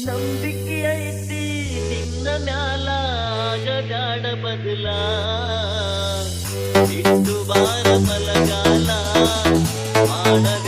ನಂಬಿಕೆ ಐತಿ ನಿನ್ನ ಮ್ಯಾಲ ಆಗಬ್ಯಾಡ ಬದಲ ಇಷ್ಟು ವಾರ ಮಲಗಾಲ ಮಾಡಬ್ಯಾಡ